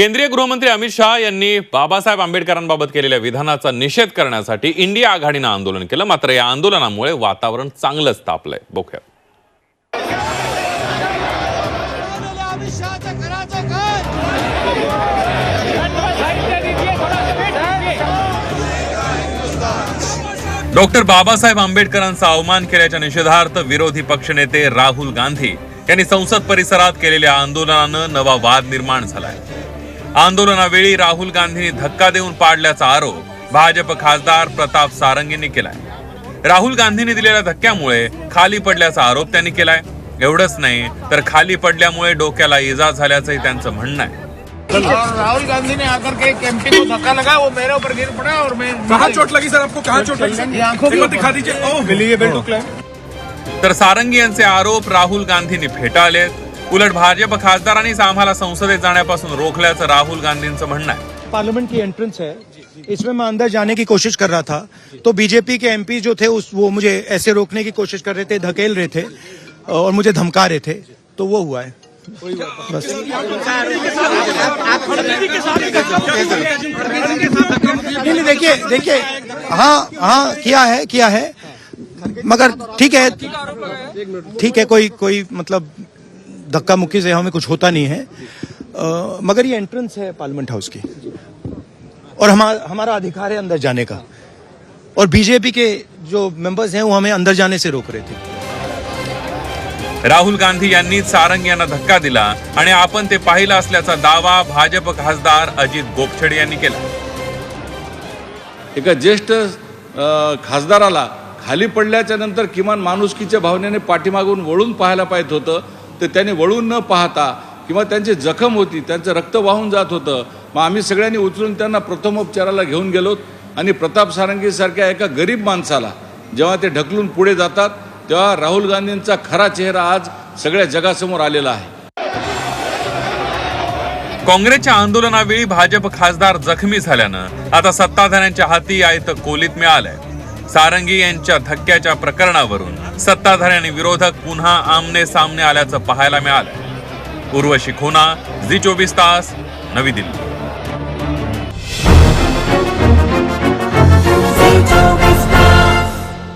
केंद्रीय गृहमंत्री अमित शहा यांनी बाबासाहेब आंबेडकरांबाबत केलेल्या विधानाचा निषेध करण्यासाठी इंडिया आघाडीनं आंदोलन केलं. मात्र या आंदोलनामुळे वातावरण चांगलंच तापलंय. बघूया. डॉक्टर बाबासाहेब आंबेडकरांचा अवमान केल्याच्या निषेधार्थ विरोधी पक्षनेते राहुल गांधी यांनी संसद परिसरात केलेल्या आंदोलनानं नवा वाद निर्माण झालाय. आंदोलनावेळी राहुल गांधींनी धक्का देऊन पाडल्याचा आरोप भाजप खासदार प्रताप सारंगींनी केलाय. राहुल गांधींनी दिलेल्या धक्क्यामुळे खाली पडल्याचा आरोप त्यांनी केलाय. एवढंच नाही तर खाली पडल्यामुळे डोक्याला इजा झाल्याचंही त्यांचं म्हणणं आहे. और राहुल गांधी ने आकर के एक एमपी को धक्का लगा वो मेरे ऊपर गिर पड़ा और मैं कहाँ चोट लगी सर आपको? कहाँ चोट लगी? ये आंखों के ऊपर। दिखा दीजिए। ओह। एलिजिबल टू क्लेम तर सारंगी यांचे आरोप राहुल गांधींनी फेटाळलेत. उलट भाजप खासदारांनीच आम्हाला संसदेत जाण्यापासून रोखल्याचं राहुल गांधींचं म्हणणं आहे. पार्लियामेंट की एंट्रेंस है? इसमें मैं अंदर जाने की कोशिश कर रहा था। तो बीजेपी के एमपी जो थे उस वो मुझे ऐसे रोकने की कोशिश कर रहे थे धकेल रहे थे और मुझे धमका रहे थे। तो वो हुआ है। बस। नहीं देखिए देखिए हाँ हाँ किया है किया है। मगर ठीक है ठीक है कोई कोई मतलब धक्का मुक्की से हमें कुछ होता नहीं है। अ, मगर ये एंट्रेंस है पार्लियामेंट हाउस की। और हमारा हमारा अधिकार है अंदर जाने का। और बीजेपी के जो मेंबर्स हैं वो हमें अंदर जाने से रोक रहे थे। राहुल गांधी यांनी सारंग यांना धक्का दिला आणि आपण ते पाहिलं असल्याचा दावा भाजप खासदार अजित गोपछडे यांनी केला. एका ज्येष्ठ खासदाराला खाली पडल्याच्या नंतर किमान माणुसकीच्या भावनेने पाठीमागून वळून पाहायला पाहिजे होतं. तर त्याने वळून न पाहता किंवा त्यांची जखम होती त्यांचं रक्त वाहून जात होतं मग आम्ही सगळ्यांनी उचलून त्यांना प्रथमोपचाराला घेऊन गेलो आणि प्रताप सारंगीसारख्या एका गरीब माणसाला जेव्हा ते ढकलून पुढे जातात तेव्हा राहुल गांधींचा खरा चेहरा आज सगळ्या जगासमोर आलेला आहे. काँग्रेसच्या आंदोलनावेळी भाजप खासदार जखमी झाल्यानं आता सत्ताधाऱ्यांच्या हाती आयत कोलीत मिळालंय. सारंगी यांच्या धक्क्याच्या प्रकरणावरून सत्ताधारी आणि विरोधक पुन्हा आमने सामने आल्याचं पाहायला मिळालं. उर्वशी खोना झी चोवीस तास नवी दिल्ली.